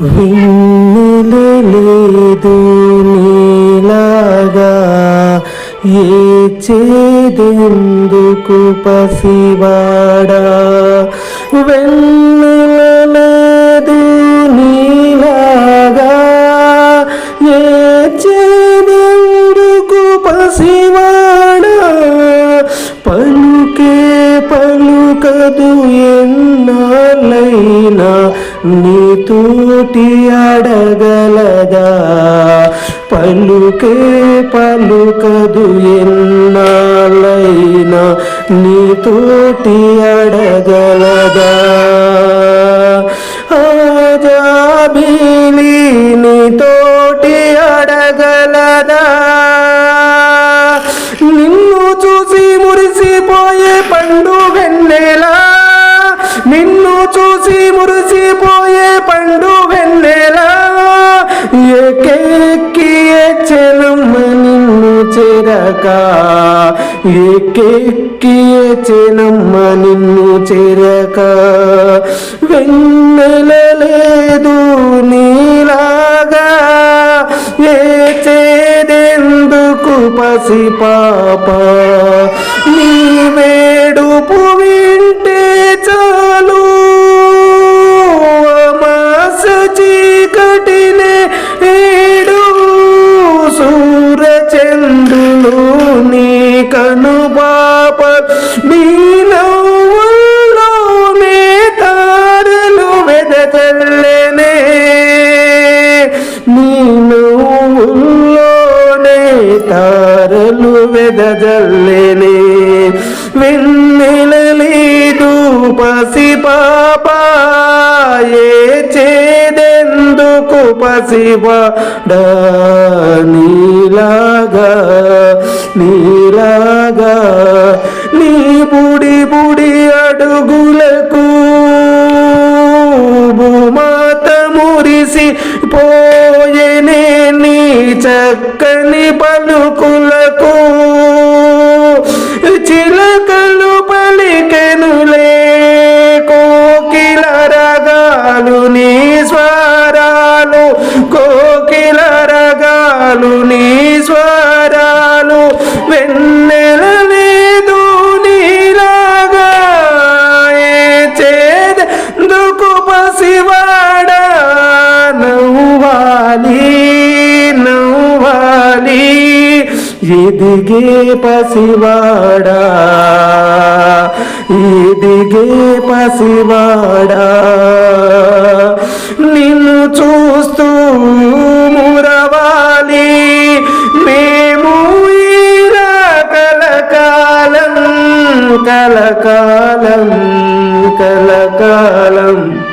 విన్నెలలేదు నీలాగా ఏ ఏచేదెందుకు పసివాడా? వెన్నెలలేదు నీలాగా ఏ ఏచేదెందుకు పసివాడా? పలుకే పలుకదు ఎన్నాళ్ళైనా నీతోటి అడగలగా పలుకే పలుకదు ఎన్నాలైనా నీతోటి అడగలగా ఏకెక్కి చెలమ్మ నిన్ను చెరక. ఏకెక్కి చెనమ్మ నిన్ను చెరక. వెన్నెల లేదు నీలాగా. ఏ చేదెందుకు పసి పాప? నీ వేడు వింటే నీ నవ్వుల్లోనే తారలు వెదజల్లెనే. వెన్నెలలేదు పసి పాప ఏ చేదెందుకు పసివాడ నీలాగా నీలాగా నీ బుడి బుడి అడుగులకు భూమాత మురిసి పో చక్కని పలుకులకు ఎదిగే పసివాడా? ఎదిగే పసివాడా? నిన్ను చూస్తూ మురవాలి. మేము ఈరా కలకాలం కలకాలం కలకాలం.